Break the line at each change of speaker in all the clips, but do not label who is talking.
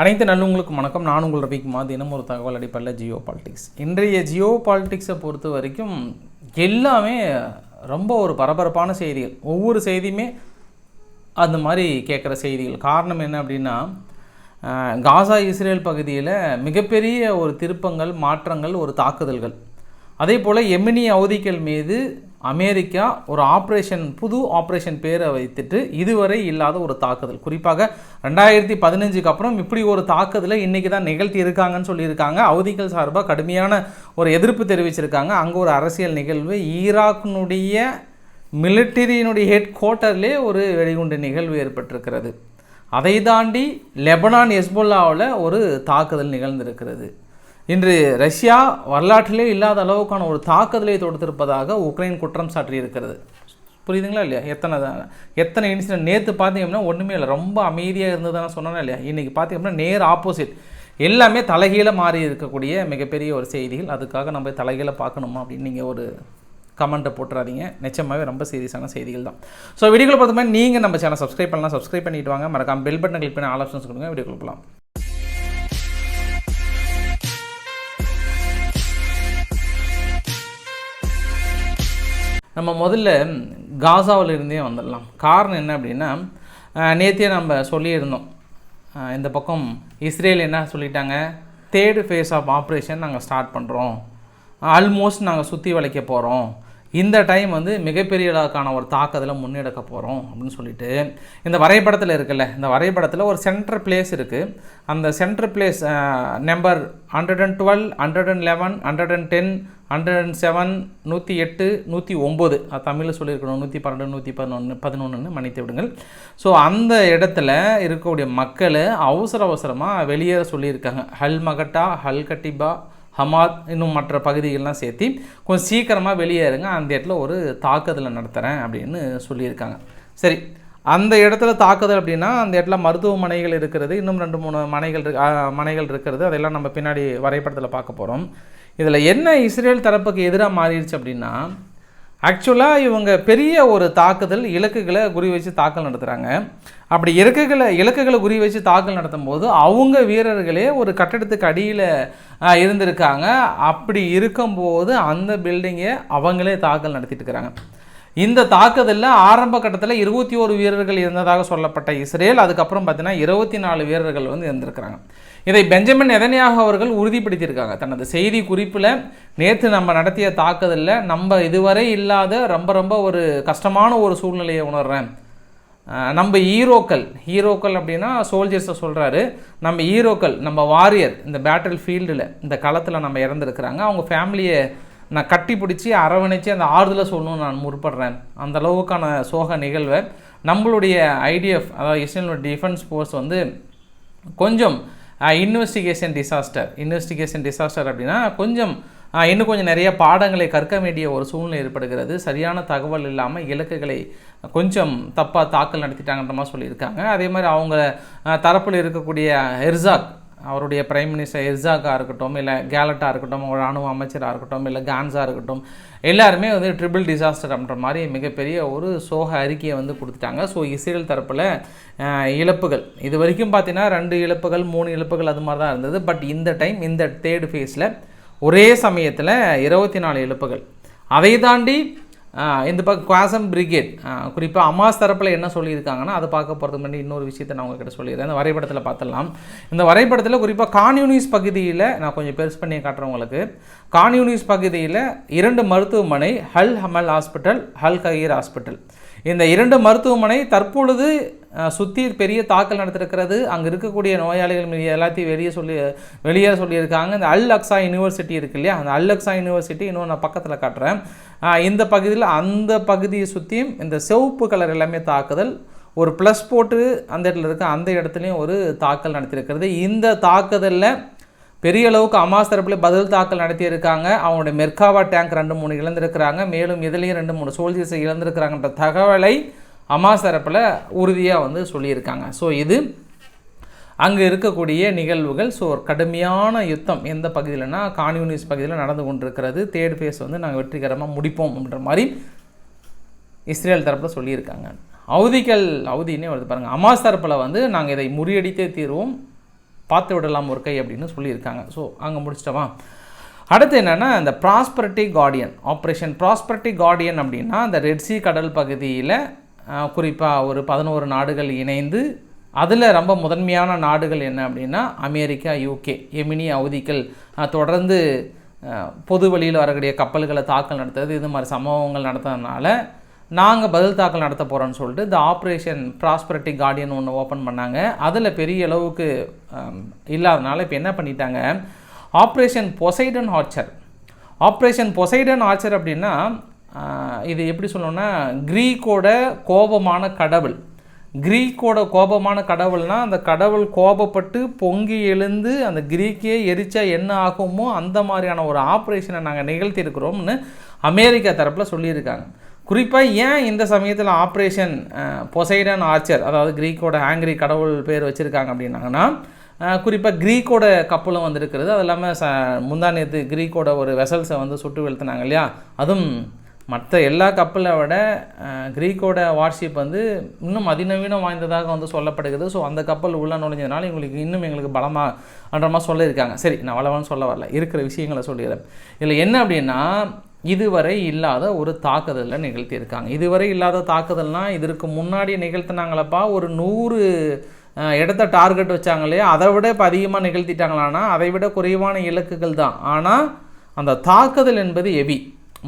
அனைத்து நல்லவங்களுக்கும் வணக்கம். நான் உங்கள் ரவிக்குமா தினம் ஒரு தகவல் அடிப்படையில் ஜியோ பாலிட்டிக்ஸ் இன்றைய ஜியோ பாலிட்டிக்ஸை பொறுத்த வரைக்கும் எல்லாமே ரொம்ப ஒரு பரபரப்பான செய்திகள். ஒவ்வொரு செய்தியுமே அந்த மாதிரி கேட்குற செய்திகள். காரணம் என்ன அப்படின்னா காசா இஸ்ரேல் பகுதியில் மிகப்பெரிய ஒரு திருப்பங்கள் மாற்றங்கள் ஒரு தாக்குதல்கள். அதே போல் எமினி அவதிகள் மீது அமெரிக்கா ஒரு ஆப்ரேஷன் புது ஆப்ரேஷன் பேரை வைத்துட்டு இதுவரை இல்லாத ஒரு தாக்குதல். குறிப்பாக ரெண்டாயிரத்தி பதினஞ்சுக்கு அப்புறம் இப்படி ஒரு தாக்குதலை இன்றைக்கி தான் நிகழ்த்தி இருக்காங்கன்னு சொல்லியிருக்காங்க. அவதிகள் சார்பாக கடுமையான ஒரு எதிர்ப்பு தெரிவிச்சிருக்காங்க. அங்கே ஒரு அரசியல் நிகழ்வு. ஈராக்கினுடைய மிலிட்டரியினுடைய ஹெட் குவார்ட்டர்லே ஒரு வெடிகுண்டு நிகழ்வு ஏற்பட்டிருக்கிறது. அதை தாண்டி லெபனான் எஸ்போல்லாவில் ஒரு தாக்குதல் நிகழ்ந்திருக்கிறது. இன்று ரஷ்யா வரலாற்றிலே இல்லாத அளவுக்கான ஒரு தாக்குதலை தொடுத்திருப்பதாக உக்ரைன் குற்றம் சாட்டியிருக்கிறது. புரியுதுங்களா இல்லையா? எத்தனை தான் எத்தனை இன்சிடென்ட் நேற்று பார்த்தீங்கன்னா ஒன்றுமே இல்லை. ரொம்ப அமைதியாக இருந்ததுன்னு சொன்னேன்னா இல்லையா? இன்றைக்கி பார்த்தீங்கன்னா நேர் ஆப்போசிட் எல்லாமே தலைகீழ மாறி இருக்கக்கூடிய மிகப்பெரிய ஒரு செய்திகள். அதுக்காக நம்ம தலைகீழ பார்க்கணுமா அப்படின்னு நீங்கள் ஒரு கமெண்ட்டை போட்டுறாதீங்க. நிச்சயமாகவே ரொம்ப சீரியஸான செய்திகள் தான். ஸோ வீடியோக்குள்ள பார்த்தோம்னா நீங்கள் நம்ம சேனல் சப்ஸ்கிரைப் பண்ணலாம். சப்ஸ்கிரைப் பண்ணிட்டு வாங்க. மறக்காம பெல் பட்டன் கிளிக் பண்ணி ஆல் ஆப்ஷன்ஸ் கொடுங்க. வீடியோ கொடுக்கலாம் நம்ம முதல்ல காசாவில் இருந்தே வந்துடலாம். காரணம் என்ன அப்படின்னா நேத்தியே நம்ம சொல்லியிருந்தோம். இந்த பக்கம் இஸ்ரேல் என்ன சொல்லிட்டாங்க? தேர்டு ஃபேஸ் ஆஃப் ஆப்ரேஷன் நாங்கள் ஸ்டார்ட் பண்ணுறோம் ஆல்மோஸ்ட் நாங்கள் சுற்றி வளைக்க போகிறோம் இந்த டைம் வந்து மிகப்பெரியதாக்கான ஒரு தாக்கத்தில் முன்னெடுக்க போகிறோம் அப்படின்னு சொல்லிட்டு இந்த வரைபடத்தில் இருக்குல்ல இந்த வரைபடத்தில் ஒரு சென்டர் பிளேஸ் இருக்குது அந்த centre place number hundred and twelve hundred and eleven hundred and ten hundred and seven நூற்றி எட்டு நூற்றி ஒம்பது தமிழில் சொல்லியிருக்கணும் நூற்றி பன்னெண்டு நூற்றி பதினொன்று பதினொன்றுன்னு மன்னித்து விடுங்கள். ஸோ அந்த இடத்துல இருக்கக்கூடிய மக்களை அவசர அவசரமாக வெளியேற சொல்லியிருக்காங்க. ஹல் மகட்டா ஹல் கட்டிபா ஹமாத் இன்னும் மற்ற பகுதிகள்லாம் சேர்த்து கொஞ்சம் சீக்கிரமாக வெளியேறுங்க அந்த இடத்துல ஒரு தாக்குதலை நடத்துகிறேன் அப்படின்னு சொல்லியிருக்காங்க. சரி அந்த இடத்துல தாக்குதல் அப்படின்னா அந்த இடத்துல மருத்துவமனைகள் இருக்கிறது இன்னும் ரெண்டு மூணு மனைகள் மனைகள் இருக்கிறது அதெல்லாம் நம்ம பின்னாடி வரைபடத்தில் பார்க்க போகிறோம் இதில் என்ன இஸ்ரேல் தரப்புக்கு எதிராக மாறிடுச்சு அப்படின்னா ஆக்சுவலாக இவங்க பெரிய ஒரு தாக்குதல் இலக்குகளை குறி வச்சு தாக்கல் நடத்துகிறாங்க அப்படி இலக்குகளை இலக்குகளை குறி வச்சு தாக்கல் நடத்தும் போது அவங்க வீரர்களே ஒரு கட்டடத்துக்கு அடியில் இருந்திருக்காங்க. அப்படி இருக்கும்போது அந்த பில்டிங்கை அவங்களே தாக்கல் நடத்திட்டு இருக்கிறாங்க இந்த தாக்குதலில் ஆரம்ப கட்டத்தில் இருபத்தி ஓரு வீரர்கள் இருந்ததாக சொல்லப்பட்ட இஸ்ரேல் அதுக்கப்புறம் பார்த்தீங்கன்னா இருபத்தி நாலு வீரர்கள் வந்து இருந்திருக்கிறாங்க. இதை பெஞ்சமின் எதனையாக அவர்கள் உறுதிப்படுத்தியிருக்காங்க? தனது செய்தி குறிப்பில் நேற்று நம்ம நடத்திய தாக்குதலில் நம்ம இதுவரை இல்லாத ரொம்ப ரொம்ப ஒரு கஷ்டமான ஒரு சூழ்நிலையை உணர்றேன். நம்ம ஹீரோக்கள் ஹீரோக்கள் அப்படின்னா சோல்ஜர்ஸை சொல்கிறாரு நம்ம ஹீரோக்கள் நம்ம வாரியர் இந்த பேட்டில் ஃபீல்டில் இந்த களத்தில் நம்ம இறந்துருக்குறாங்க. அவங்க ஃபேமிலியை நான் கட்டி பிடிச்சி அரவணைச்சு அந்த ஆறுதலை சொல்லணும்னு நான் முற்படுறேன். அந்த அளவுக்கான சோக நிகழ்வை. நம்மளுடைய ஐடிஎஃப் அதாவது இஸ்ரேலோட டிஃபென்ஸ் ஃபோர்ஸ் வந்து கொஞ்சம் இன்வெஸ்டிகேஷன் டிசாஸ்டர் இன்வெஸ்டிகேஷன் டிசாஸ்டர் அப்படின்னா கொஞ்சம் இன்னும் கொஞ்சம் நிறைய பாடங்களை கற்க வேண்டிய ஒரு சூழ்நிலை ஏற்படுகிறது. சரியான தகவல் இல்லாமல் இலக்குகளை கொஞ்சம் தப்பாக தாக்கல் நடத்திட்டாங்கன்ற மாதிரி சொல்லியிருக்காங்க. அதே மாதிரி அவங்க தரப்பில் இருக்கக்கூடிய எர்சாக் அவருடைய பிரைம் மினிஸ்டர் எர்சாக்காக இருக்கட்டும் இல்லை கேலட்டாக இருக்கட்டும் ஒரு ராணுவ அமைச்சராக இருக்கட்டும் இல்லை கான்ஸாக இருக்கட்டும் எல்லாருமே வந்து ட்ரிபிள் டிசாஸ்டர் அப்படின்ற மாதிரி மிகப்பெரிய ஒரு சோக அறிக்கையை வந்து கொடுத்துட்டாங்க. ஸோ இஸ்ரேல் தரப்பில் இழப்புகள். இது வரைக்கும் பார்த்தீங்கன்னா ரெண்டு இழப்புகள் மூணு இழப்புகள் அது மாதிரி தான் இருந்தது. பட் இந்த டைம் இந்த தேர்ட் ஃபேஸில் ஒரே சமயத்தில் இருபத்தி நாலு இழப்புகள். அதை தாண்டி இந்த பக்கம் குவாசம் பிரிகேட். குறிப்பாக அமாஸ் தரப்பில் என்ன சொல்லியிருக்காங்கன்னா அதை பார்க்க போகிறதுக்கு முன்னாடி இன்னொரு விஷயத்தை நான் உங்ககிட்ட சொல்லிடுறேன். இந்த வரைபடத்தில் பார்த்துடலாம். இந்த வரைபடத்தில் குறிப்பாக கான்யூனிஸ் பகுதியில் நான் கொஞ்சம் பெருசு பண்ணி காட்டுறேன் உங்களுக்கு. கான்யூனிஸ் பகுதியில் இரண்டு மருத்துவமனை ஹல் ஹமல் ஹாஸ்பிட்டல் ஹல் கயீர் ஹாஸ்பிட்டல். இந்த இரண்டு மருத்துவமனை தற்பொழுது சுற்றி பெரிய தாக்கல் நடத்திருக்கிறது. அங்கே இருக்கக்கூடிய நோயாளிகள் எல்லாத்தையும் வெளியே சொல்லி வெளியே சொல்லியிருக்காங்க. இந்த அல் அக்ஸா யூனிவர்சிட்டி இருக்கு இல்லையா? அந்த அல் அக்ஸா யூனிவர்சிட்டி இன்னும் நான் பக்கத்தில் காட்டுறேன். இந்த பகுதியில் அந்த பகுதியை சுற்றியும் இந்த சிவப்பு கலர் எல்லாமே தாக்குதல். ஒரு ப்ளஸ் போட்டு அந்த இடத்துல இருக்க அந்த இடத்துலையும் ஒரு தாக்கல் நடத்தியிருக்கிறது. இந்த தாக்குதலில் பெரிய அளவுக்கு அமாஸ் தரப்பில் பதில் தாக்கல் நடத்தியிருக்காங்க. அவங்களுடைய மெர்காவா டேங்க் ரெண்டு மூணு இழந்திருக்கிறாங்க. மேலும் இதுலேயும் ரெண்டு மூணு சோல்ஜர்ஸை இழந்திருக்கிறாங்கன்ற தகவலை அமாசரப்பில் தரப்பில் உறுதியாக வந்து சொல்லியிருக்காங்க. ஸோ இது அங்கே இருக்கக்கூடிய நிகழ்வுகள் ஸோ ஒரு கடுமையான யுத்தம் எந்த பகுதியிலனா கான்யூனிஸ் பகுதியில் நடந்து கொண்டிருக்கிறது. தேர்ட் ஃபேஸ் வந்து நாங்கள் வெற்றிகரமாக முடிப்போம் அப்படின்ற மாதிரி இஸ்ரேல் தரப்பில் சொல்லியிருக்காங்க. அவதிகள் அவதினே வருது பாருங்கள் அமாஸ் தரப்பில் வந்து நாங்கள் இதை முறியடித்தே தீர்வோம் பார்த்து விடலாம் ஒரு கை அப்படின்னு சொல்லியிருக்காங்க. ஸோ அங்கே முடிச்சிட்டவா? அடுத்து என்னென்னா இந்த prosperity guardian operation prosperity guardian அப்படின்னா அந்த ரெட்சி கடல் பகுதியில் குறிப்பாக ஒரு பதினோரு நாடுகள் இணைந்து அதில் ரொம்ப முதன்மையான நாடுகள் என்ன அப்படின்னா அமெரிக்கா யூகே எமினி அவதிகள். தொடர்ந்து பொது வழியில் வரக்கூடிய கப்பல்களை தாக்கல் நடத்துறது இது மாதிரி சம்பவங்கள் நடத்துறதுனால நாங்கள் பதில் தாக்கல் நடத்த போகிறோன்னு சொல்லிட்டு இந்த ஆப்ரேஷன் ப்ராஸ்பரட்டி கார்டியன் ஒன்று ஓப்பன் பண்ணாங்க. அதில் பெரிய அளவுக்கு இல்லாதனால இப்போ என்ன பண்ணிட்டாங்க? Operation Poseidon archer operation Poseidon archer அப்படின்னா இது எப்படி சொல்லணும்னா கிரீக்கோட கோபமான கடவுள். கிரீக்கோட கோபமான கடவுள்னா அந்த கடவுள் கோபப்பட்டு பொங்கி எழுந்து அந்த கிரீக்கே எரிச்சா என்ன ஆகுமோ அந்த மாதிரியான ஒரு ஆப்ரேஷனை நாங்கள் நிகழ்த்தியிருக்கிறோம்னு அமெரிக்கா தரப்பில் சொல்லியிருக்காங்க. குறிப்பாக ஏன் இந்த சமயத்தில் ஆப்ரேஷன் பொசைடன் ஆர்ச்சர் அதாவது கிரீக்கோட ஆங்கிரி கடவுள் பேர் வச்சுருக்காங்க அப்படின்னாங்கன்னா குறிப்பாக கிரீக்கோட கப்பலும் வந்திருக்கிறது. அது இல்லாமல் ச முந்தா நேற்று கிரீக்கோட ஒரு வெசல்ஸை வந்து சுட்டு வீழ்த்தினாங்க இல்லையா? அதுவும் மற்ற எல்லா கப்பலை விட க்ரீக்கோட வார்ஷிப் வந்து இன்னும் அதிநவீனம் வாய்ந்ததாக வந்து சொல்லப்படுகிறது. ஸோ அந்த கப்பல் உள்ளே நுழைஞ்சதுனால எங்களுக்கு இன்னும் எங்களுக்கு பலமாக அன்றமாக சொல்லியிருக்காங்க. சரி நான் வளவான்னு சொல்ல வரல. இருக்கிற விஷயங்களை சொல்லிடுறேன். இதில் என்ன அப்படின்னா இதுவரை இல்லாத ஒரு தாக்குதலை நிகழ்த்தியிருக்காங்க. இதுவரை இல்லாத தாக்குதல்னால் இதற்கு முன்னாடி நிகழ்த்தினாங்களப்பா ஒரு நூறு இடத்த டார்கெட் வச்சாங்க இல்லையா அதை விட இப்போ அதிகமாக நிகழ்த்திட்டாங்களான்னா அதை விட குறைவான இலக்குகள் தான். ஆனால் அந்த தாக்குதல் என்பது எவி.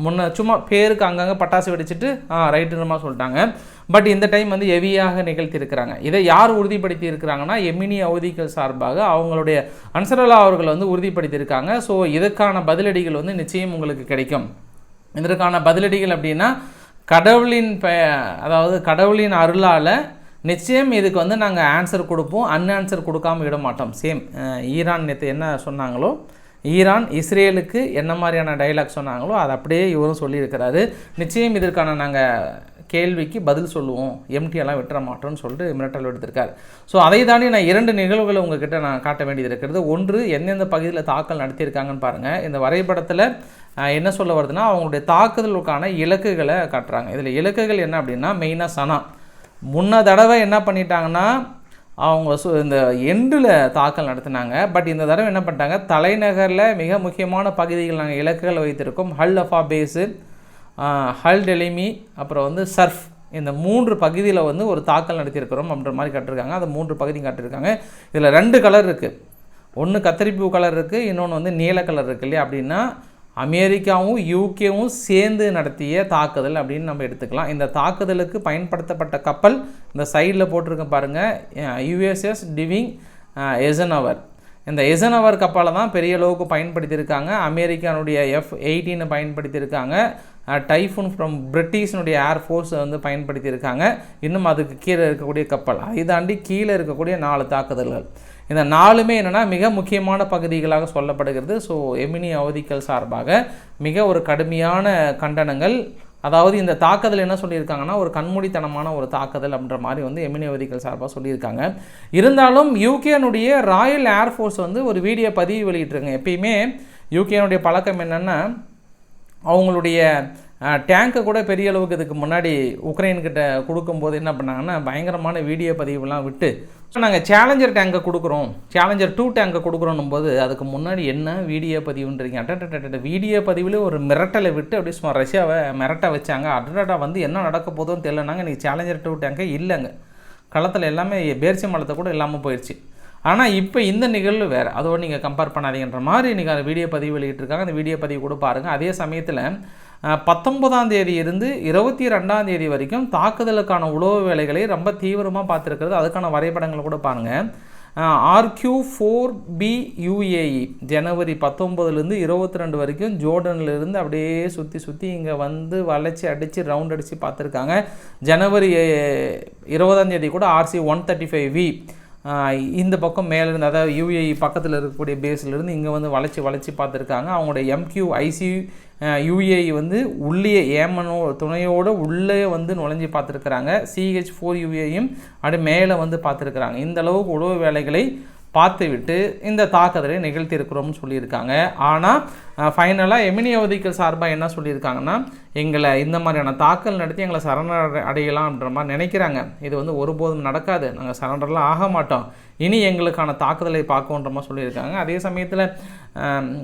முன்ன சும்மா பேருக்கு அங்கங்கே பட்டாசு வெடிச்சிட்டு ஆ ரைட்டுமா சொல்லிட்டாங்க. பட் இந்த டைம் வந்து ஹெவியாக நிகழ்த்தியிருக்கிறாங்க. இதை யார் உறுதிப்படுத்தி இருக்கிறாங்கன்னா எமினி அவதிகள் சார்பாக அவங்களுடைய அன்சரலா அவர்கள் வந்து உறுதிப்படுத்தியிருக்காங்க. ஸோ இதுக்கான பதிலடிகள் வந்து நிச்சயம் உங்களுக்கு கிடைக்கும். இதற்கான பதிலடிகள் அப்படின்னா கடவுளின் பெ அதாவது கடவுளின் அருளால் நிச்சயம் இதுக்கு வந்து நாங்கள் ஆன்சர் கொடுப்போம். அன்ஆன்சர் கொடுக்காம விட மாட்டோம். சேம் ஈரான் நேற்று என்ன சொன்னாங்களோ ஈரான் இஸ்ரேலுக்கு என்ன மாதிரியான டைலாக் சொன்னாங்களோ அதை அப்படியே இவரும் சொல்லியிருக்கிறாரு. நிச்சயம் இதற்கான நாங்கள் கேள்விக்கு பதில் சொல்லுவோம். எம்டியெல்லாம் விட்டுற மாட்டோம்னு சொல்லிட்டு மிரட்டல் எடுத்திருக்காரு ஸோ அதை தாண்டி நான் இரண்டு நிகழ்வுகளை உங்ககிட்ட நான் காட்ட வேண்டியது இருக்கிறது. ஒன்று எந்தெந்த பகுதியில் தாக்கல் நடத்தியிருக்காங்கன்னு பாருங்கள் இந்த வரைபடத்தில் என்ன சொல்ல வருதுன்னா அவங்களுடைய தாக்குதலுக்கான இலக்குகளை காட்டுறாங்க. இதில் இலக்குகள் என்ன அப்படின்னா மெயினாக சனா. முன்ன தடவை என்ன பண்ணிட்டாங்கன்னா அவங்க சு இந்த எண்டில் தாக்கல் நடத்தினாங்க. பட் இந்த தடவை என்ன பண்ணிட்டாங்க? தலைநகரில் மிக முக்கியமான பகுதிகள் நாங்கள் இலக்குகள் வைத்திருக்கோம். ஹல் அஃபா பேஸு ஹல் டெலிமி அப்புறம் வந்து சர்ஃப். இந்த மூன்று பகுதியில் வந்து ஒரு தாக்கல் நடத்தியிருக்கிறோம் அப்படின்ற மாதிரி கட்டிருக்காங்க அது மூன்று பகுதியும் கட்டிருக்காங்க இதில் ரெண்டு கலர் இருக்குது ஒன்று கத்தரிப்பூ கலர் இருக்குது இன்னொன்று வந்து நீல கலர் இருக்கு இல்லையா? அப்படின்னா அமெரிக்காவும் யூகேவும் சேர்ந்து நடத்திய தாக்குதல் அப்படின்னு நம்ம எடுத்துக்கலாம். இந்த தாக்குதலுக்கு பயன்படுத்தப்பட்ட கப்பல் இந்த சைடில் போட்டிருக்க பாருங்கள் யுஎஸ்எஸ் டிவிங் எசனவர் இந்த எசனவர் கப்பலை தான் பெரிய அளவுக்கு பயன்படுத்தியிருக்காங்க. அமெரிக்கானுடைய எஃப் எயிட்டீனை பயன்படுத்தியிருக்காங்க. டைஃபூன் ஃப்ரம் பிரிட்டிஷனுடைய ஏர்ஃபோர்ஸை வந்து பயன்படுத்தியிருக்காங்க. இன்னும் அதுக்கு கீழே இருக்கக்கூடிய கப்பல். அதை தாண்டி கீழே இருக்கக்கூடிய நாலு தாக்குதல்கள். இந்த நாலுமே என்னென்னா மிக முக்கியமான பகுதிகளாக சொல்லப்படுகிறது. ஸோ எமினி அவதிகள் சார்பாக மிக ஒரு கடுமையான கண்டனங்கள். அதாவது இந்த தாக்குதல் என்ன சொல்லியிருக்காங்கன்னா ஒரு கண்மூடித்தனமான ஒரு தாக்குதல் அப்படின்ற மாதிரி வந்து எமினி அவதிகள் சார்பாக சொல்லியிருக்காங்க. இருந்தாலும் யூகேனுடைய ராயல் ஏர்ஃபோர்ஸ் வந்து ஒரு வீடியோ பதிவு வெளியிட்டிருங்க எப்பயுமே யூகேனுடைய பழக்கம் என்னென்னா அவங்களுடைய டேங்கை கூட பெரிய அளவுக்கு இதுக்கு முன்னாடி உக்ரைன்கிட்ட கொடுக்கும்போது என்ன பண்ணாங்கன்னா பயங்கரமான வீடியோ பதிவுலாம் விட்டு ஸோ நாங்கள் சேலஞ்சர் டேங்கை கொடுக்குறோம். சேலஞ்சர் டூ டேங்கை கொடுக்குறோன்னும் போது அதுக்கு முன்னாடி என்ன வீடியோ பதிவுன்றீங்க? அட்டட்ட வீடியோ பதிவில் ஒரு மிரட்டலை விட்டு அப்படியே சும்மா ரஷ்யாவை மிரட்ட வச்சாங்க. அடடா வந்து என்ன நடக்க போதும்னு தெரியலனாங்க. இன்றைக்கி சேலஞ்சர் டூ டேங்கே இல்லைங்க. களத்தில் எல்லாமே பேர்ச்சி மலத்தை கூட இல்லாமல் போயிடுச்சு ஆனால் இப்போ இந்த நிகழ்வு வேறு. அதோடு நீங்கள் கம்பேர் பண்ணாதீங்கன்ற மாதிரி இன்றைக்கி அந்த வீடியோ பதிவு வெளியிட்டிருக்காங்க. அந்த வீடியோ பதிவு கூட பாருங்கள் அதே சமயத்தில் பத்தொன்பதாம் தேதி இருந்து இருபத்தி ரெண்டாம் தேதி வரைக்கும் தாக்குதலுக்கான உளவு வேலைகளை ரொம்ப தீவிரமாக பார்த்துருக்கிறது. அதுக்கான வரைபடங்களை கூட பாருங்கள் ஆர்கியூ ஃபோர் பி யூஏஇ ஜனவரி பத்தொம்போதுலேருந்து இருபத்தி ரெண்டு வரைக்கும் ஜோர்டன்லேருந்து அப்படியே சுற்றி சுற்றி இங்கே வந்து வளைச்சி அடித்து ரவுண்ட் அடித்து பார்த்துருக்காங்க. ஜனவரி இருபதாம் தேதி கூட RC one thirty five V இந்த பக்கம் மேலேருந்து அதாவது யூஏஇ பக்கத்தில் இருக்கக்கூடிய பேஸ்லேருந்து இங்கே வந்து வளைச்சி வளைச்சி பார்த்துருக்காங்க. அவங்களுடைய எம்கியூ ஐசி யூஏஇ வந்து உள்ளே ஏமனோ துணையோடு உள்ளே வந்து நுழைஞ்சி பார்த்துருக்குறாங்க. சிஹெச் ஃபோர் யூஏயும் அப்படியே மேலே வந்து பார்த்துருக்குறாங்க. இந்த அளவுக்கு உழவு வேலைகளை பார்த்துவிட்டு இந்த தாக்குதலை நிகழ்த்தியிருக்கிறோம்னு சொல்லியிருக்காங்க. ஆனால் ஃபைனலாக எமினி அவதிகள் சார்பாக என்ன சொல்லியிருக்காங்கன்னா எங்களை இந்த மாதிரியான தாக்கல் நடத்தி எங்களை சரணர் அடையலாம்ன்ற மாதிரி நினைக்கிறாங்க. இது வந்து ஒருபோதும் நடக்காது. நாங்கள் சரண்டர்லாம் ஆக மாட்டோம். இனி எங்களுக்கான தாக்குதலை பார்க்கோன்ற மாதிரி சொல்லியிருக்காங்க. அதே சமயத்தில்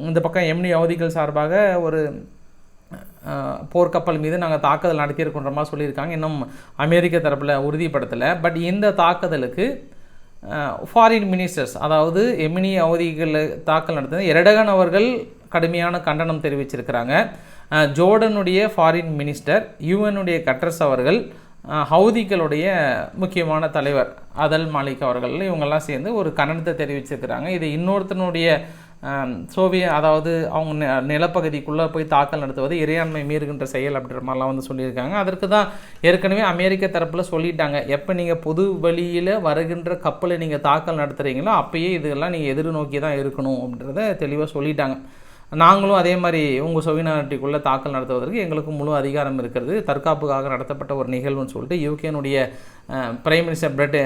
இந்த பக்கம் எமினி அவதிகள் சார்பாக ஒரு போர்க்கப்பல் மீது நாங்கள் தாக்குதல் நடத்தியிருக்கின்ற மாதிரி சொல்லியிருக்காங்க. இன்னும் அமெரிக்க தரப்பில் உறுதிப்படுத்தலை. பட் இந்த தாக்குதலுக்கு ஃபாரின் மினிஸ்டர்ஸ் அதாவது எமினி அவதிகளை தாக்கல் நடத்தின எரடகன் அவர்கள் கடுமையான கண்டனம் தெரிவிச்சிருக்கிறாங்க. ஜோர்டனுடைய ஃபாரின் மினிஸ்டர் யூஎனுடைய கட்டர்ஸ் அவர்கள் ஹவுதிகளுடைய முக்கியமான தலைவர் அதல் மாலிக் அவர்கள் இவங்கெல்லாம் சேர்ந்து ஒரு கண்டனத்தை தெரிவிச்சிருக்கிறாங்க. இது இன்னொருத்தனுடைய சோவிய அதாவது அவங்க நி- நிலப்பகுதிக்குள்ளே போய் தாக்கல் நடத்துவது இறையாண்மை மீறுகின்ற செயல் அப்படின்ற மாதிரிலாம் வந்து சொல்லியிருக்காங்க. அதற்கு தான் ஏற்கனவே அமெரிக்க தரப்பில் சொல்லிட்டாங்க. எப்போ நீங்கள் பொது வழியில் வருகின்ற கப்பலை நீங்கள் தாக்கல் நடத்துகிறீங்களோ அப்பயே இதெல்லாம் நீங்கள் எதிர்நோக்கி தான் இருக்கணும் அப்படின்றத தெளிவாக சொல்லிட்டாங்க. நாங்களும் அதே மாதிரி உங்கள் சொவினாட்டிக்குள்ளே தாக்கல் நடத்துவதற்கு எங்களுக்கு முழு அதிகாரம் இருக்கிறது. தற்காப்புக்காக நடத்தப்பட்ட ஒரு நிகழ்வுன்னு சொல்லிட்டு யூகேனுடைய பிரைம் மினிஸ்டர் பிரெட்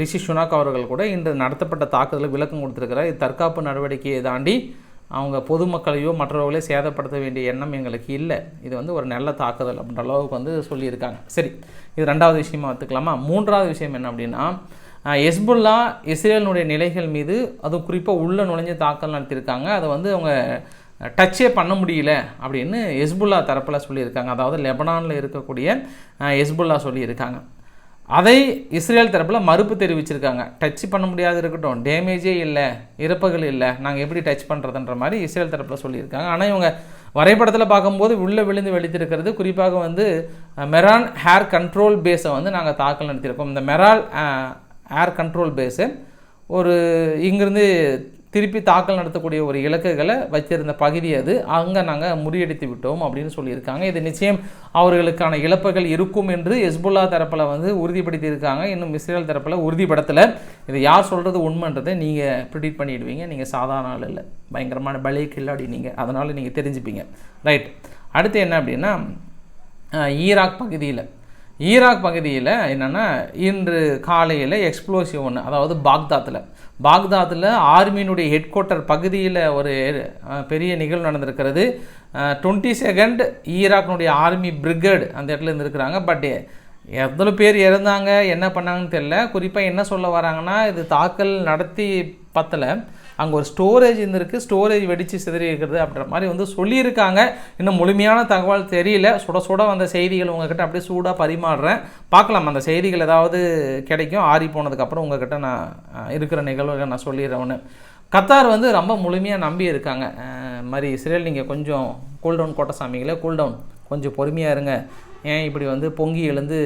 ரிஷி சுனாக் அவர்கள் கூட இன்று நடத்தப்பட்ட தாக்குதலுக்கு விளக்கம் கொடுத்துருக்கிறார். இது தற்காப்பு நடவடிக்கையை தாண்டி அவங்க பொதுமக்களையோ மற்றவர்களையோ சேதப்படுத்த வேண்டிய எண்ணம் எங்களுக்கு இல்லை. இது வந்து ஒரு நல்ல தாக்குதல் அப்படின்ற அளவுக்கு வந்து சொல்லியிருக்காங்க. சரி இது ரெண்டாவது விஷயமா எடுத்துக்கலாமா? மூன்றாவது விஷயம் என்ன அப்படின்னா எஸ்புல்லா இஸ்ரேலினுடைய நிலைகள் மீது அதுவும் குறிப்பாக உள்ளே நுழைஞ்சு தாக்கல் நடத்தியிருக்காங்க. அதை வந்து அவங்க டச்சே பண்ண முடியல அப்படின்னு எஸ்புல்லா தரப்பில் சொல்லியிருக்காங்க. அதாவது லெபனானில் இருக்கக்கூடிய எஸ்புல்லா சொல்லியிருக்காங்க. அதை இஸ்ரேல் தரப்பில் மறுப்பு தெரிவிச்சிருக்காங்க. டச் பண்ண முடியாது இருக்கட்டும். டேமேஜே இல்லை. இறப்புகள் இல்லை. நாங்கள் எப்படி டச் பண்ணுறதுன்ற மாதிரி இஸ்ரேல் தரப்பில் சொல்லியிருக்காங்க. ஆனால் இவங்க வரைபடத்தில் பார்க்கும்போது உள்ளே விழுந்து வெடித்திருக்கிறது குறிப்பாக வந்து மெரான் ஹேர் கண்ட்ரோல் பேஸை வந்து நாங்கள் தாக்கல் நடத்தியிருக்கோம். இந்த மெரால் ஏர் கண்ட்ரோல் பேஸு ஒரு இங்கிருந்து திருப்பி தாக்கல் நடத்தக்கூடிய ஒரு இலக்குகளை வச்சிருந்த பகுதி அது. அங்கே நாங்கள் முறியடித்து விட்டோம் அப்படின்னு சொல்லியிருக்காங்க. இது நிச்சயம் அவர்களுக்கான இழப்புகள் இருக்கும் என்று எஸ்புல்லா தரப்பில் வந்து உறுதிப்படுத்தி இருக்காங்க. இன்னும் இஸ்ரேல் தரப்பில் உறுதிப்படுத்தலை. இது யார் சொல்கிறது உண்மைன்றதை நீங்கள் ப்ரிடிக்ட் பண்ணிடுவீங்க. நீங்கள் சாதாரண ஆள் இல்லை. பயங்கரமான பலே கில்லாடி நீங்கள் அதனால் நீங்கள் தெரிஞ்சுப்பீங்க. ரைட் அடுத்து என்ன அப்படின்னா ஈராக் பகுதியில் ஈராக் பகுதியில் என்னென்னா இன்று காலையில் எக்ஸ்ப்ளோசிவ் ஒன்று அதாவது பாக்தாத்தில் பாக்தாத்தில் ஆர்மியினுடைய ஹெட் குவார்ட்டர் பகுதியில் ஒரு பெரிய நிகழ்வு நடந்திருக்கிறது. டுவெண்ட்டி செகண்ட் ஈராக்கினுடைய ஆர்மி பிரிகேடு அந்த இடத்துல இருந்துருக்குறாங்க. பட் எவ்வளோ பேர் இறந்தாங்க என்ன பண்ணாங்கன்னு தெரில குறிப்பாக என்ன சொல்ல வராங்கன்னா இது தாக்கல் நடத்தி பத்தலை. அங்கே ஒரு ஸ்டோரேஜ் இருந்திருக்கு. ஸ்டோரேஜ் வெடித்து சிதறி இருக்கிறது அப்படின்ற மாதிரி வந்து சொல்லியிருக்காங்க. இன்னும் முழுமையான தகவல் தெரியல. சுட சுட வந்த செய்திகள் உங்ககிட்ட அப்படியே சூடாக பரிமாறுறேன். பார்க்கலாம். அந்த செய்திகள் ஏதாவது கிடைக்கும். ஆறி போனதுக்கப்புறம் உங்ககிட்ட நான் இருக்கிற நிகழ்வுகளை நான் சொல்லிடுறேன்னு கத்தார் வந்து ரொம்ப முழுமையாக நம்பி இருக்காங்க. மாதிரி இஸ்ரேல் நீங்கள் கொஞ்சம் கூல்டவுன் கோட்டை சாமிகளை கூல்டவுன் கொஞ்சம் பொறுமையாக இருங்க. ஏன் இப்படி வந்து பொங்கி எழுந்து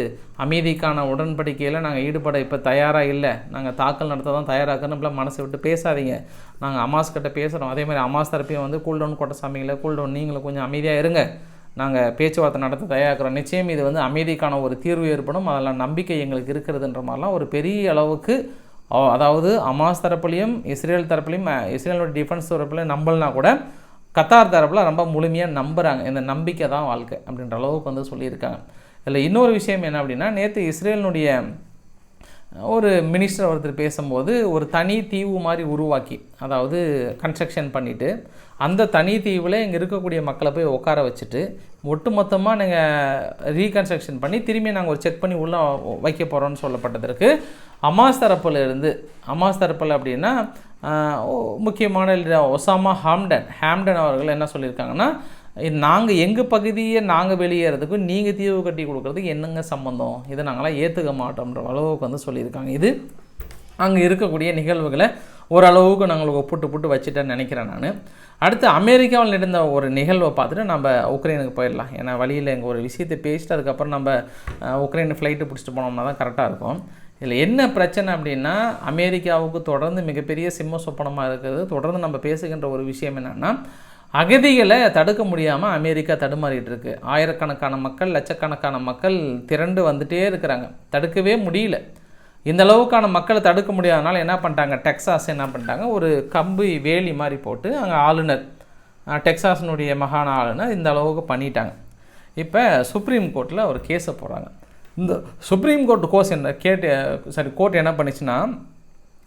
அமைதிக்கான உடன்படிக்கையில் நாங்கள் ஈடுபட இப்போ தயாராக இல்லை? நாங்கள் தாக்கல் நடத்த தான் தயாராக இப்பெல்லாம் மனசை விட்டு பேசாதீங்க. நாங்கள் அமாஸ் கிட்ட பேசுகிறோம் அதே மாதிரி அமாஸ் தரப்பையும் வந்து கூல்டவுன் கோட்டசாமிகளை கூல்டவுன் நீங்களும் கொஞ்சம் அமைதியாக இருங்க. நாங்கள் பேச்சுவார்த்தை நடத்த தயாராகிறோம் நிச்சயம் இது வந்து அமைதிக்கான ஒரு தீர்வு ஏற்படும். அதெல்லாம் நம்பிக்கை எங்களுக்கு இருக்கிறதுன்ற மாதிரிலாம் ஒரு பெரிய அளவுக்கு அதாவது அமாஸ் தரப்புலையும் இஸ்ரேல் தரப்புலையும் இஸ்ரேலோட டிஃபென்ஸ் தரப்புலையும் நம்பலனா கூட கத்தார் தரப்பில் ரொம்ப முழுமையாக நம்புகிறாங்க இந்த நம்பிக்கை தான் வாழ்க்கை அப்படின்ற அளவுக்கு வந்து சொல்லியிருக்காங்க. இதில் இன்னொரு விஷயம் என்ன அப்படின்னா நேற்று இஸ்ரேலினுடைய ஒரு மினிஸ்டர் ஒருத்தர் பேசும்போது ஒரு தனி தீவு மாதிரி உருவாக்கி அதாவது கன்ஸ்ட்ரக்ஷன் பண்ணிவிட்டு அந்த தனி தீவில் இங்கே இருக்கக்கூடிய மக்களை போய் உட்கார வச்சுட்டு ஒட்டு மொத்தமாக நீங்கள் ரீகன்ஸ்ட்ரக்ஷன் பண்ணி திரும்பி நாங்கள் ஒரு செக் பண்ணி உள்ளே வைக்க போகிறோம்னு சொல்லப்பட்டதற்கு அமாஸ் தரப்பில் இருந்து அமாஸ் தரப்பில் அப்படின்னா முக்கியமான ஒசாமா ஹாம்டன் ஹாம்டன் அவர்கள் என்ன சொல்லியிருக்காங்கன்னா நாங்கள் எங்கள் பகுதியை நாங்கள் வெளியேறதுக்கும் நீங்கள் தீவு கட்டி கொடுக்குறதுக்கு என்னங்க சம்மந்தம் இதை நாங்களாம் ஏற்றுக்க மாட்டோம்ன்ற அளவுக்கு வந்து சொல்லியிருக்காங்க. இது அங்கே இருக்கக்கூடிய நிகழ்வுகளை ஓரளவுக்கு நாங்கள் ஒப்புட்டு புட்டு வச்சுட்டேன்னு நினைக்கிறேன் நான். அடுத்து அமெரிக்காவில் நடந்த ஒரு நிகழ்வை பார்த்துட்டு நம்ம உக்ரைனுக்கு போயிடலாம். ஏன்னா வழியில் எங்கள் ஒரு விஷயத்தை பேசிட்டு அதுக்கப்புறம் நம்ம உக்ரைன் ஃப்ளைட்டு பிடிச்சிட்டு போனோம்னா தான் கரெக்டாக இருக்கும். இதில் என்ன பிரச்சனை அப்படின்னா அமெரிக்காவுக்கு தொடர்ந்து மிகப்பெரிய சிம்ம சொப்பனமாக இருக்கிறது. தொடர்ந்து நம்ம பேசுகின்ற ஒரு விஷயம் என்னென்னா அகதிகளை தடுக்க முடியாமல் அமெரிக்கா தடுமாறிட்டு இருக்கு. ஆயிரக்கணக்கான மக்கள் லட்சக்கணக்கான மக்கள் திரண்டு வந்துட்டே இருக்கிறாங்க. தடுக்கவே முடியல. இந்த அளவுக்கான மக்களை தடுக்க முடியாதனால என்ன பண்ணிட்டாங்க? டெக்சாஸ் என்ன பண்ணிட்டாங்க? ஒரு கம்பி வேலி மாதிரி போட்டு அங்கே ஆளுநர் அஹ், டெக்சாஸினுடைய ஆளுநர் இந்த அளவுக்கு பண்ணிட்டாங்க. இப்போ சுப்ரீம் கோர்ட்டில் ஒரு கேஸை போடுறாங்க. இந்த சுப்ரீம் கோர்ட் கோர்ஸ் என்ன கேட்டு சாரி கோர்ட் என்ன பண்ணுச்சுன்னா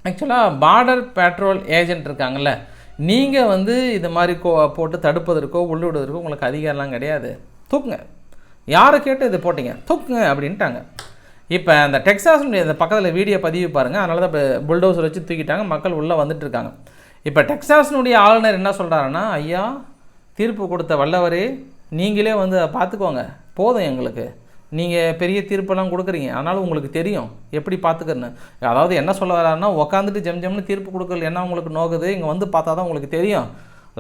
ஆக்சுவலாக பார்டர் பேட்ரோல் ஏஜென்ட் இருக்காங்கல்ல நீங்கள் வந்து இது மாதிரி கோ போட்டு தடுப்பதற்கோ உள்ளிடுவதற்கோ உங்களுக்கு அதிகாரம்லாம் கிடையாது. தூக்குங்க. யாரை கேட்டு இதை போட்டீங்க? தூக்குங்க அப்படின்ட்டாங்க. இப்போ அந்த டெக்ஸாஸினுடைய அந்த பக்கத்தில் வீடியோ பதிவு பாருங்கள் அதனால தான் இப்போ புல்டோசர் வச்சு தூக்கிட்டாங்க. மக்கள் உள்ளே வந்துட்டு இருக்காங்க இப்போ டெக்ஸாஸினுடைய ஆளுநர் என்ன சொல்கிறாருன்னா ஐயா தீர்ப்பு கொடுத்த வல்லவரே நீங்களே வந்து அதை பார்த்துக்கோங்க. போதும் எங்களுக்கு. நீங்கள் பெரிய தீர்ப்பெல்லாம் கொடுக்குறீங்க. அதனால் உங்களுக்கு தெரியும். எப்படி பார்த்துக்கறன்னு. அதாவது என்ன சொல்ல வராருன்னா உக்காந்துட்டு ஜெம் ஜெம்னு தீர்ப்பு கொடுக்கல என்ன உங்களுக்கு நோக்குது? இங்கே வந்து பார்த்தா தான் உங்களுக்கு தெரியும்.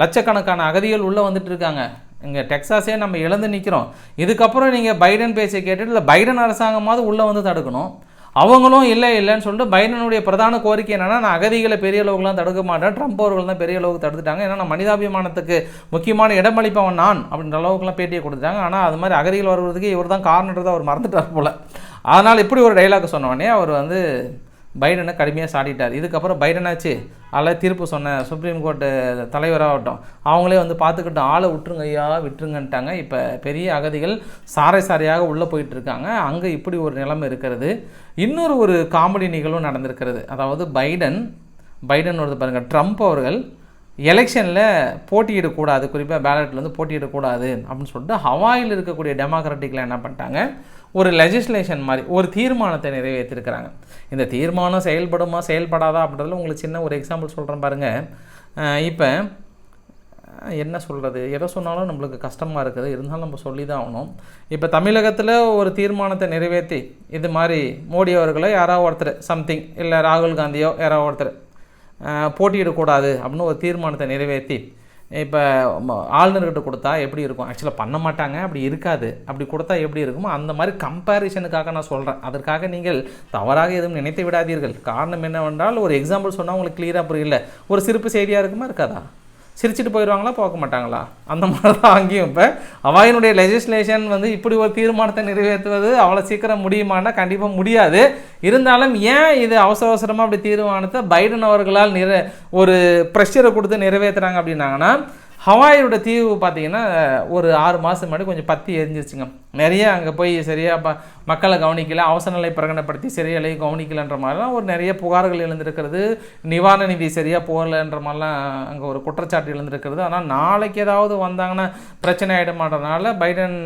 லட்சக்கணக்கான அகதிகள் உள்ளே வந்துட்டு இருக்காங்க. இங்கே டெக்ஸாஸே நம்ம இழந்து நிற்கிறோம் இதுக்கப்புறம் நீங்கள் பைடன் பேச்சை கேட்டுட்டு இல்லை பைடன் அரசாங்கமாவது உள்ளே வந்து தடுக்கணும். அவங்களும் இல்லை இல்லைன்னு சொல்லிட்டு பைடனுடைய பிரதான கோரிக்கை என்னென்னா நான் அகதிகளை பெரிய அளவுக்குலாம் தடுக்க மாட்டேன். ட்ரம்ப் அவர்கள் தான் பெரிய அளவுக்கு தடுத்துட்டாங்க. ஏன்னா நான் மனிதாபிமானத்துக்கு முக்கியமான இடமளிப்பவன் நான் அப்படின்ற அளவுக்குலாம் பேட்டியை கொடுத்துட்டாங்க. ஆனால் அது மாதிரி அகதிகள் வருவதுக்கு இவர் தான் காரணன்றதை அவர் மறந்துட்டார் போல். அதனால் இப்படி ஒரு டைலாக் சொன்னோடனே அவர் வந்து பைடனை கடுமையாக சாடிட்டார். இதுக்கப்புறம் பைடனாச்சு அதில் தீர்ப்பு சொன்ன சுப்ரீம் கோர்ட்டு தலைவராகட்டும் அவங்களே வந்து பார்த்துக்கிட்டோம். ஆளை விட்டுருங்க ஐயா விட்டுருங்கன்ட்டாங்க. இப்போ பெரிய அகதிகள் சாரை சாரையாக உள்ளே போயிட்டுருக்காங்க. அங்கே இப்படி ஒரு நிலைமை இருக்கிறது. இன்னொரு ஒரு காமெடி நிகழ்வும் நடந்திருக்கிறது. அதாவது பைடன் பைடன் வருது பாருங்கள் ட்ரம்ப் அவர்கள் எலெக்ஷனில் போட்டியிடக்கூடாது. குறிப்பாக பேலட்டில் வந்து போட்டியிடக்கூடாது அப்படின்னு சொல்லிட்டு ஹவாயில் இருக்கக்கூடிய டெமோக்ராட்டிக்கில் என்ன பண்ணிட்டாங்க? ஒரு லெஜிஸ்லேஷன் மாதிரி ஒரு தீர்மானத்தை நிறைவேற்றிருக்கிறாங்க. இந்த தீர்மானம் செயல்படுமா செயல்படாதா அப்படின்றதுல உங்களுக்கு சின்ன ஒரு எக்ஸாம்பிள் சொல்கிறேன் பாருங்கள் இப்போ என்ன சொல்கிறது எதை சொன்னாலும் நம்மளுக்கு கஷ்டமாக இருக்குது. இருந்தாலும் நம்ம சொல்லி தான் ஆகணும். இப்போ தமிழகத்தில் ஒரு தீர்மானத்தை நிறைவேற்றி இது மாதிரி மோடி அவர்களை யாராவது ஒருத்தர் சம்திங் இல்லை ராகுல் காந்தியோ யாராவது ஒருத்தர் போட்டியிடக்கூடாது அப்படின்னு ஒரு தீர்மானத்தை நிறைவேற்றி இப்போ ஆளுநர்கிட்ட கொடுத்தா எப்படி இருக்கும்? ஆக்சுவலாக பண்ண மாட்டாங்க அப்படி இருக்காது. அப்படி கொடுத்தா எப்படி இருக்குமோ அந்த மாதிரி கம்பேரிசனுக்காக நான் சொல்கிறேன் அதற்காக நீங்கள் தவறாக எதுவும் நினைத்து விடாதீர்கள். காரணம் என்னவென்றால் ஒரு எக்ஸாம்பிள் சொன்னால் உங்களுக்கு கிளியராக புரியல. ஒரு சிறப்பு செய்தியாக இருக்குமா? இருக்காதா? சிரிச்சுட்டு போயிடுவாங்களா போக மாட்டாங்களா? அந்த மாதிரி தான் அங்கேயும் இப்போ. அவாயினுடைய லெஜிஸ்லேஷன் வந்து இப்படி ஒரு தீர்மானத்தை நிறைவேற்றுவது அவ்வளோ சீக்கிரம் முடியுமான்னா கண்டிப்பாக முடியாது. இருந்தாலும் ஏன் இது அவசர அவசரமாக அப்படி தீர்மானத்தை பைடன் அவர்களால் நிற ஒரு ப்ரெஷரை கொடுத்து நிறைவேற்றுறாங்க அப்படின்னாங்கன்னா ஹவாயோட தீவு பார்த்தீங்கன்னா ஒரு ஆறு மாதம் முன்னாடி கொஞ்சம் பற்றி எரிஞ்சிருச்சுங்க. நிறைய அங்கே போய் சரியாக ப மக்களை கவனிக்கல அவசர நிலை பிரகடனப்படுத்தி சரியாலையும் கவனிக்கலன்ற மாதிரிலாம் ஒரு நிறைய புகார்கள் எழுந்திருக்கிறது. நிவாரண நிதி சரியாக போகலன்ற மாதிரிலாம் அங்கே ஒரு குற்றச்சாட்டு எழுந்திருக்கிறது. ஆனால் நாளைக்கு ஏதாவது வந்தாங்கன்னா பிரச்சனை ஆகிடுமான்றனால பைடன்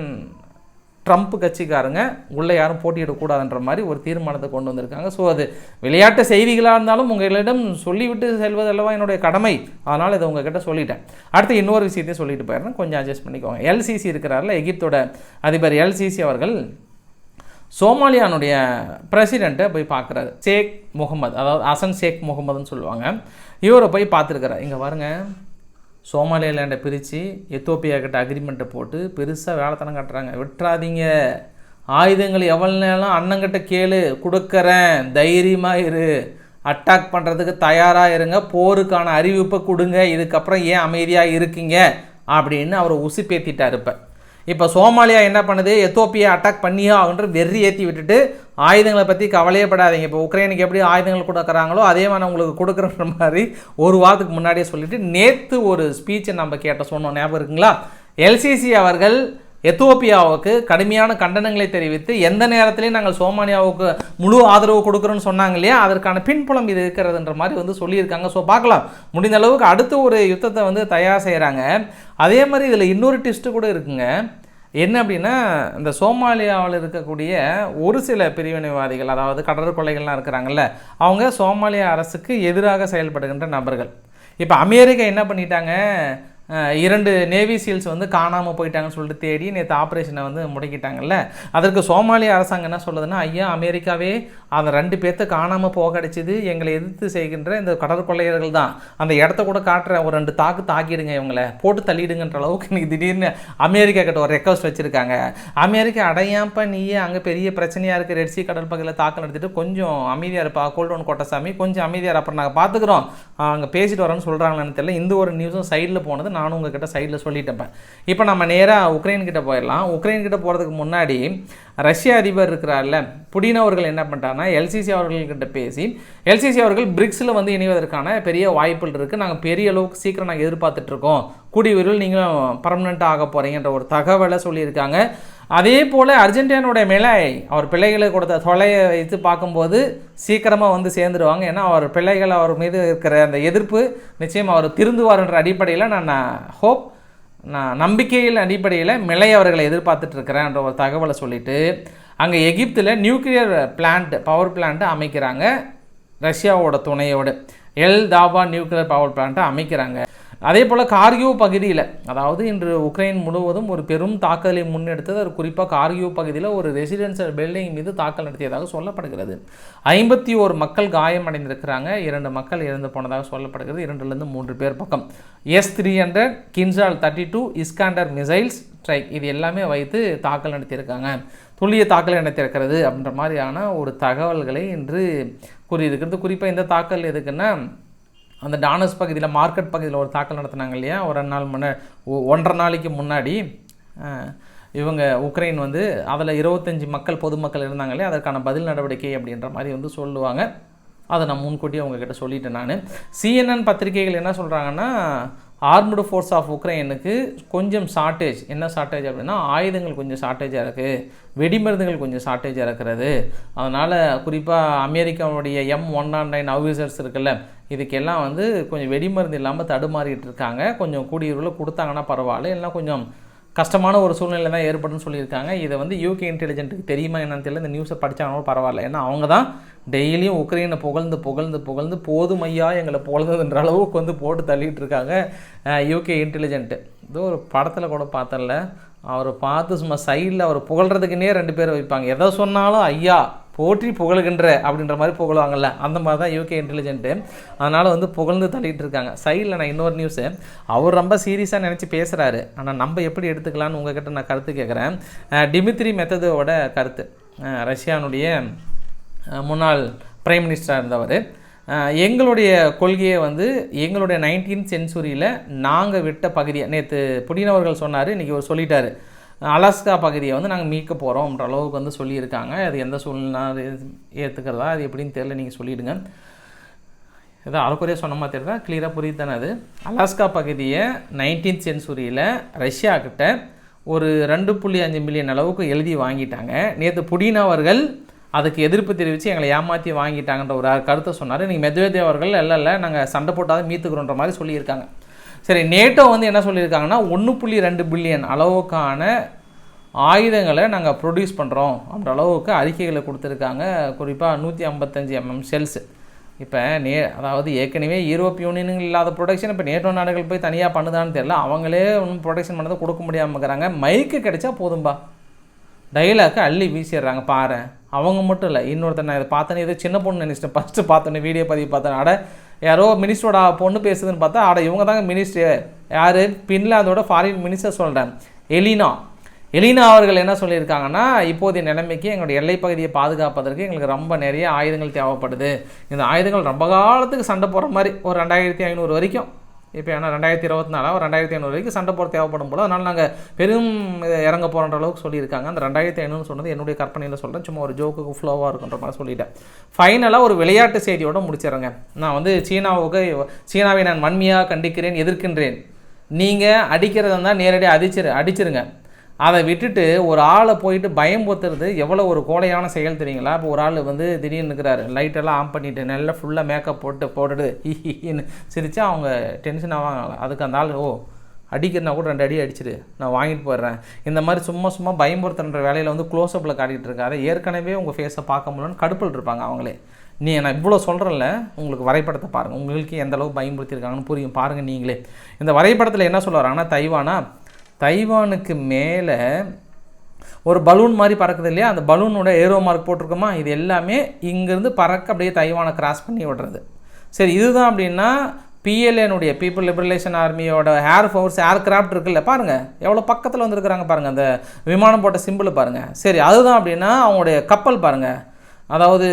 ட்ரம்ப் கட்சிக்காரங்க உள்ளே யாரும் போட்டியிடக்கூடாதுன்ற மாதிரி ஒரு தீர்மானத்தை கொண்டு வந்திருக்காங்க. ஸோ அது விளையாட்டு செய்திகளாக இருந்தாலும் உங்களிடம் சொல்லிவிட்டு செல்வதல்லவா என்னுடைய கடமை. அதனால் இதை உங்ககிட்ட சொல்லிட்டேன். அடுத்து இன்னொரு விஷயத்தையும் சொல்லிட்டு போயிடுறேன். கொஞ்சம் அட்ஜஸ்ட் பண்ணிக்கோங்க. எல்சிசி இருக்கிறார்ல எகிப்தோட அதிபர் எல்சிசி அவர்கள் சோமாலியானுடைய பிரசிடெண்ட்டை போய் பார்க்குறாரு. ஷேக் முகமது அதாவது அசன் ஷேக் முகமதுன்னு சொல்லுவாங்க. இவரை போய் பார்த்துருக்கிறார். இங்கே பாருங்கள் சோமாலியாலேண்டை பிரித்து எத்தோப்பியா கிட்ட அக்ரிமெண்ட்டை போட்டு பெருசாக வேலைத்தனம் கட்டுறாங்க. விட்டுறாதீங்க. ஆயுதங்கள் எவ்வளோ நேரம் அண்ணங்கிட்ட கேளு கொடுக்குறேன். தைரியமாக இரு. அட்டாக் பண்ணுறதுக்கு தயாராக இருங்க. போருக்கான அறிவிப்பை கொடுங்க. இதுக்கப்புறம் ஏன் அமைதியாக இருக்கீங்க? அப்படின்னு அவரை உசுப்பேத்திட்டார் இப்போ. இப்போ சோமாலியா என்ன பண்ணுது? எத்தோப்பியா அட்டாக் பண்ணியே ஆகுன்ற வெறி ஏற்றி விட்டுட்டு ஆயுதங்களை பற்றி கவலையே படாதீங்க. இப்போ உக்ரைனுக்கு எப்படி ஆயுதங்கள் கொடுக்குறாங்களோ அதே மாதிரி உங்களுக்கு கொடுக்குறன்ற மாதிரி ஒரு வாரத்துக்கு முன்னாடியே சொல்லிட்டு நேற்று ஒரு ஸ்பீச்சை நம்ம கேட்ட சொன்னோம். ஞாபகம் இருக்குங்களா? எல்சிசி அவர்கள் எத்தோப்பியாவுக்கு கடுமையான கண்டனங்களை தெரிவித்து எந்த நேரத்திலையும் நாங்கள் சோமாலியாவுக்கு முழு ஆதரவு கொடுக்குறோன்னு சொன்னாங்க இல்லையா? அதற்கான பின்புலம் இது இருக்கிறதுன்ற மாதிரி வந்து சொல்லியிருக்காங்க. ஸோ பார்க்கலாம். முடிந்த அளவுக்கு அடுத்த ஒரு யுத்தத்தை வந்து தயார் செய்கிறாங்க அதே மாதிரி இதில் இன்னொரு டிஸ்ட்டு கூட இருக்குங்க. என்ன அப்படின்னா இந்த சோமாலியாவில் இருக்கக்கூடிய ஒரு சில பிரிவினைவாதிகள் அதாவது கடற்கொலைகள்லாம் இருக்கிறாங்கல்ல அவங்க சோமாலியா அரசுக்கு எதிராக செயல்படுகின்ற நபர்கள். இப்போ அமெரிக்கா என்ன பண்ணிட்டாங்க? இரண்டு நேவி சீல்ஸ் வந்து காணாமல் போயிட்டாங்கன்னு சொல்லிட்டு தேடி நேற்று ஆப்ரேஷனை வந்து முடக்கிட்டாங்கல்ல? அதற்கு சோமாலிய அரசாங்கம் என்ன சொல்லுதுன்னா ஐயா அமெரிக்காவே அந்த ரெண்டு பேர்த்த காணாமல் போக அடிச்சது எங்களை எதிர்த்து செய்கின்ற இந்த கடற்கொள்ளையர்கள் தான். அந்த இடத்த கூட காட்டுற ஒரு ரெண்டு தாக்கு தாக்கிடுங்க இவங்களை. போட்டு தள்ளிடுங்கன்ற அளவுக்கு இன்றைக்கி திடீர்னு அமெரிக்கா கிட்ட ஒரு ரெக்வஸ்ட் வச்சுருக்காங்க. அமெரிக்கா அடையாம்ப்பா நீயே அங்கே பெரிய பிரச்சனையாக இருக்குது ரெட்சி கடல் பகுதியில் தாக்கு நடத்திட்டு கொஞ்சம் அமைதியாக இருப்பா. கோல்டோன் கோட்டசாமி கொஞ்சம் அமைதியாக இருப்பா. நாங்கள் பார்த்துக்குறோம் அங்கே பேசிட்டு வரோன்னு சொல்கிறாங்களான்னு தெரியல. இந்த ஒரு நியூஸும் சைடில் போனது நானும் உங்ககிட்ட சைடில் சொல்லிட்டேன் இப்போ நம்ம நேராக உக்ரைன் கிட்ட போயிடலாம். உக்ரைன் கிட்ட போகிறதுக்கு முன்னாடி ரஷ்ய அதிபர் இருக்கிறார்ல புடின் அவர்கள் என்ன பண்ணிட்டாருன்னா எல்சிசி அவர்கள்கிட்ட பேசி எல்சிசி அவர்கள் பிரிக்ஸில் வந்து இணைவதற்கான பெரிய வாய்ப்புகள் இருக்குது நாங்கள் பெரிய அளவுக்கு சீக்கிரம் நாங்கள் எதிர்பார்த்துட்ருக்கோம் கூடிய விரைவில் நீங்களும் பர்மனெண்ட்டாக ஆக போகிறீங்கன்ற ஒரு தகவலை சொல்லியிருக்காங்க. அதே போல் அர்ஜென்டினாவுடைய மேலே அவர் பிள்ளைகளை கொடுத்த தொலையை வைத்து பார்க்கும்போது சீக்கிரமாக வந்து சேர்ந்துருவாங்க. ஏன்னா அவர் பிள்ளைகள் அவர் மீது இருக்கிற அந்த எதிர்ப்பு நிச்சயம் அவர் திருந்துவார்ன்ற அடிப்படையில் நான் ஹோப் நான் நம்பிக்கையில் அடிப்படையில் மிலை அவர்களை எதிர்பார்த்துட்டு இருக்கிறேன்ற ஒரு தகவலை சொல்லிட்டு அங்கே எகிப்தில் நியூக்ளியர் பிளான்ட் பவர் பிளான்ட்டு அமைக்கிறாங்க. ரஷ்யாவோட துணையோடு. எல் தாபா நியூக்ளியர் பவர் பிளான்ட்டை அமைக்கிறாங்க. அதே போல் கார்கியூ பகுதியில் அதாவது இன்று உக்ரைன் முழுவதும் ஒரு பெரும் தாக்குதலை முன்னெடுத்தது. அது குறிப்பாக கார்கியோ பகுதியில் ஒரு ரெசிடென்சியல் பில்டிங் மீது தாக்கல் நடத்தியதாக சொல்லப்படுகிறது. ஐம்பத்தி ஓரு மக்கள் காயமடைந்திருக்கிறாங்க. இரண்டு மக்கள் இறந்து போனதாக சொல்லப்படுகிறது. இரண்டுலேருந்து மூன்று பேர் பக்கம். S three hundred Kinzhal thirty two Iskander missiles strike இது எல்லாமே வைத்து தாக்கல் நடத்தியிருக்காங்க. துல்லிய தாக்கல் நடத்தியிருக்கிறது அப்படின்ற மாதிரியான ஒரு தகவல்களை இன்று கூறியிருக்கிறது. குறிப்பாக இந்த தாக்கல் எதுக்குன்னா அந்த டானஸ் பகுதியில் மார்க்கெட் பகுதியில் ஒரு தாக்கல் நடத்தினாங்க இல்லையா? ஒரு ரெண்டு நாள் முன்னே ஒன்றரை நாளைக்கு முன்னாடி இவங்க உக்ரைன் வந்து அதில் இருபத்தஞ்சி மக்கள் பொதுமக்கள் இருந்தாங்க இல்லையா? அதற்கான பதில் நடவடிக்கை அப்படின்ற மாதிரி வந்து சொல்லுவாங்க. அதை நான் முன்கூட்டியே அவங்கக்கிட்ட சொல்லிட்டேன் நான். சிஎன்என் பத்திரிகைகள் என்ன சொல்கிறாங்கன்னா ஆர்முடு ஃபோர்ஸ் ஆஃப் உக்ரைனுக்கு கொஞ்சம் ஷார்ட்டேஜ் என்ன ஷார்ட்டேஜ் அப்படின்னா ஆயுதங்கள் கொஞ்சம் ஷார்ட்டேஜாக இருக்குது வெடிமருந்துகள் கொஞ்சம் ஷார்ட்டேஜாக இருக்கிறது. அதனால் குறிப்பாக அமெரிக்காவுடைய M one naught nine howitzers இருக்குல்ல இதுக்கெல்லாம் வந்து கொஞ்சம் வெடிமருந்து இல்லாமல் தடுமாறிட்டு இருக்காங்க. கொஞ்சம் கூடிய கொடுத்தாங்கன்னா பரவாயில்ல. எல்லாம் கொஞ்சம் கஷ்டமான ஒரு சூழ்நிலை தான் ஏற்படும்னு சொல்லியிருக்காங்க. இதை வந்து யூகே இன்டெலிஜென்ட்டுக்கு தெரியுமா என்னன்னு தெரியல. இந்த நியூஸை படித்தாலும் பரவாயில்ல. ஏன்னா அவங்க தான் டெய்லியும் உக்ரைனை புகழ்ந்து புகழ்ந்து புகழ்ந்து போதும் ஐயா எங்களை புகழ்ந்ததுன்ற அளவுக்கு வந்து போட்டு தள்ளிட்டு இருக்காங்க யூகே இன்டெலிஜென்ட்டு ஏதோ ஒரு படத்தில் கூட பார்த்தல அவரை பார்த்து சும்மா சைடில் அவர் புகழ்கிறதுக்குன்னே ரெண்டு பேர் வைப்பாங்க. எதை சொன்னாலும் ஐயா போற்றி புகழ்கின்ற அப்படின்ற மாதிரி புகழுவாங்கல்ல. அந்த மாதிரி தான் யூகே இன்டெலிஜென்ட்டு அதனால் வந்து புகழ்ந்து தள்ளிகிட்டு இருக்காங்க. சைடில் நான் இன்னொரு நியூஸு அவர் ரொம்ப சீரியஸாக நினச்சி பேசுகிறாரு ஆனால் நம்ம எப்படி எடுத்துக்கலாம்னு உங்ககிட்ட நான் கருத்து கேட்குறேன் டிமித்ரி மெத்ததோட கருத்து. ரஷ்யானுடைய முன்னாள் பிரைம் மினிஸ்டராக இருந்தவர். எங்களுடைய கொள்கையை வந்து எங்களுடைய நைன்டீன் சென்ச்சுரியில் நாங்கள் விட்ட பகுதியை நேற்று புடினவர்கள் சொன்னார் இன்றைக்கி ஒரு சொல்லிட்டார். அலாஸ்கா பகுதியை வந்து நாங்கள் மீட்க போகிறோம்ன்ற அளவுக்கு வந்து சொல்லியிருக்காங்க. அது எந்த சூழ்நிலை ஏற்றுக்கிறதா அது எப்படின்னு தெரியல நீங்கள் சொல்லிவிடுங்க ஏதோ அறக்குறையாக சொன்ன மாதிரி தெரியல கிளியராக புரியுது தானே அது? அலாஸ்கா பகுதியை நைன்டீன் சென்ச்சுரியில் ரஷ்யா கிட்ட ஒரு ரெண்டு புள்ளி அஞ்சு மில்லியன் அளவுக்கு எழுதி வாங்கிட்டாங்க. நேற்று புடினவர்கள் அவர்கள் அதுக்கு எதிர்ப்பு தெரிவித்து எங்களை ஏமாற்றி வாங்கிட்டாங்கன்ற ஒரு கருத்தை சொன்னார். இன்றைக்கி மெத்வேதேவ் அவர்கள் இல்லை இல்லை நாங்கள் சண்டை போட்டால் மீத்துக்கிறோன்ற மாதிரி சொல்லியிருக்காங்க. சரி நேட்டோ வந்து என்ன சொல்லியிருக்காங்கன்னா ஒன்று புள்ளி ரெண்டு பில்லியன் அளவுக்கான ஆயுதங்களை நாங்கள் ப்ரொடியூஸ் பண்ணுறோம் அப்படின்ற அளவுக்கு அறிக்கைகளை கொடுத்துருக்காங்க. குறிப்பாக நூற்றி ஐம்பத்தஞ்சு எம்எம் செல்ஸு இப்போ நே அதாவது ஏற்கனவே யூரோப் யூனியனுங்க இல்லாத ப்ரொடக்ஷன் இப்போ நேட்டோ நாடுகள் போய் தனியாக பண்ணுதான்னு தெரியல. அவங்களே ஒன்றும் ப்ரொடக்ஷன் பண்ணதை கொடுக்க முடியாமல் இருக்கிறாங்க. மைக்கு கிடைச்சா போதும்பா. டைலாக்கு அள்ளி வீசிடுறாங்க பாரு அவங்க மட்டும் இல்லை இன்னொருத்தர் நான் இதை பார்த்தேனே ஏதோ சின்ன பொண்ணு நினச்சிட்டேன் ஃபஸ்ட்டு பார்த்தோன்னே வீடியோ பதிவு பார்த்தேன் அட யாரோ மினிஸ்டரோட பொண்ணு பேசுதுன்னு பார்த்தா அட இவங்க தாங்க மினிஸ்டர் யார் பின்லாந்தோட ஃபாரின் மினிஸ்டர் சொல்கிறேன் எலினா. எலினா அவர்கள் என்ன சொல்லியிருக்காங்கன்னா இப்போதைய நிலைமைக்கு எங்களுடைய எல்லை பகுதியை பாதுகாப்பதற்கு எங்களுக்கு ரொம்ப நிறைய ஆயுதங்கள் தேவைப்படுது. இந்த ஆயுதங்கள் ரொம்ப காலத்துக்கு சண்டை போடுற மாதிரி ஒரு ரெண்டாயிரத்தி ஐநூறு வரைக்கும். இப்போ ஏன்னா ரெண்டாயிரத்தி இருபத்தி நாலாவது ரெண்டாயிரத்தி ஐநூறு வரைக்கும் சண்டை போட தேவைப்படும் போல. அதனால் நாங்கள் பெரும் இறங்க போகிற அளவுக்கு சொல்லியிருக்காங்க. அந்த ரெண்டாயிரத்தி ஐநூறு சொன்னது என்னுடைய கற்பனையில் சொல்கிறேன் சும்மா ஒரு ஜோக்கு ஃப்ளோவாக இருக்குன்ற மாதிரி சொல்லிட்டேன். ஃபைனலாக ஒரு விளையாட்டு செய்தியோட முடிச்சிடுறேங்க. நான் வந்து சீனாவுக்கு சீனாவை நான் வன்மையாக கண்டிக்கிறேன் எதிர்க்கின்றேன். நீங்கள் அடிக்கிறதா நேரடியாக அடிச்சிரு அடிச்சிருங்க. அதை விட்டுட்டு ஒரு ஆளை போயிட்டு பயம் பொத்துறது எவ்வளோ ஒரு கோழையான செயல் தெரியுங்களா? இப்போ ஒரு ஆள் வந்து திடீர்னு இருக்கிறாரு லைட்டெல்லாம் ஆன் பண்ணிட்டு நல்லா ஃபுல்லாக மேக்கப் போட்டு போட்டுட்டு ஹின்னு சிரிச்சா அவங்க டென்ஷன் ஆவாங்க அதுக்கு அந்த ஆள் ஓ அடிக்கிறனா கூட ரெண்டு அடி அடிச்சிடு. நான் வாங்கிட்டு போயிடுறேன். இந்த மாதிரி சும்மா சும்மா பயம்புறுத்துன்ற வேலையில் வந்து க்ளோஸ்அப்பில் காட்டிகிட்டு இருக்காரு. ஏற்கனவே உங்கள் ஃபேஸை பார்க்க முடியலன்னு கடுப்பில் இருப்பாங்க அவங்களே. நீ நான் இவ்வளோ சொல்கிறேன்ல உங்களுக்கு வரைபடத்தை பாருங்கள் உங்களுக்கு எந்த அளவு பயமுறுத்தியிருக்காங்கன்னு புரியும். பாருங்கள் நீங்களே. இந்த வரைபடத்தில் என்ன சொல்ல வராங்கன்னா தைவானா தைவானுக்கு மேலே ஒரு பலூன் மாதிரி பறக்குது இல்லையா? அந்த பலூனோட ஏரோ மார்க் போட்டிருக்கோமா? இது எல்லாமே இங்கேருந்து பறக்க அப்படியே தைவானை கிராஸ் பண்ணி விடுறது. சரி இதுதான் அப்படின்னா பிஎல்ஏனுடைய பீப்புள் லிபரலேஷன் ஆர்மியோட ஏர் ஃபோர்ஸ் ஏர்கிராஃப்ட் இருக்குல்ல பாருங்கள் எவ்வளோ பக்கத்தில் வந்துருக்குறாங்க பாருங்கள் அந்த விமானம் போட்ட சிம்பிள் பாருங்கள் சரி அதுதான் அப்படின்னா அவங்களுடைய கப்பல் பாருங்கள் அதாவது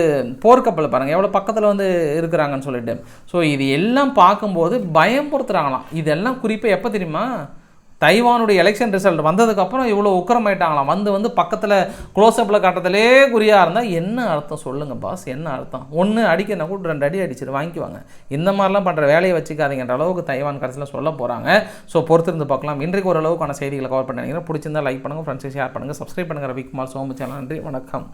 போர்க்கப்பல் பாருங்கள் எவ்வளோ பக்கத்தில் வந்து இருக்கிறாங்கன்னு சொல்லிட்டு. ஸோ இது எல்லாம் பார்க்கும்போது பயம்படுத்துகிறாங்களாம் இதெல்லாம் குறிப்பாக எப்போ தெரியுமா? தைவானுடைய எலெக்ஷன் ரிசல்ட் வந்ததுக்கப்புறம் இவ்வளோ உக்கரமாயிட்டாங்களாம். வந்து வந்து பக்கத்தில் க்ளோஸ்அப்பில் காட்டத்திலே குறியாக இருந்தால் என்ன அர்த்தம்? சொல்லுங்கள் பாஸ் என்ன அர்த்தம்? ஒன்று அடிக்கணும் கூட ரெண்டு அடி அடிச்சிட்டு வாங்கிக்குவாங்க. இந்த மாதிரிலாம் பண்ணுற வேலையை வச்சுக்காதீங்கன்ற அளவுக்கு தைவான் கடைசியில் சொல்ல போகிறாங்க ஸோ பொறுத்திருந்து பார்க்கலாம். இன்றைக்கு ஓரளவுக்கான செய்திகளை கவர் பண்ணி பிடிச்சிருந்தா லைக் பண்ணுங்கள் ஃப்ரெண்ட்ஸை ஷேர் பண்ணுங்கள் சப்ஸ்கிரைப் பண்ணுங்கள் ரவிக்குமார் சோமு சேனல் நன்றி வணக்கம்.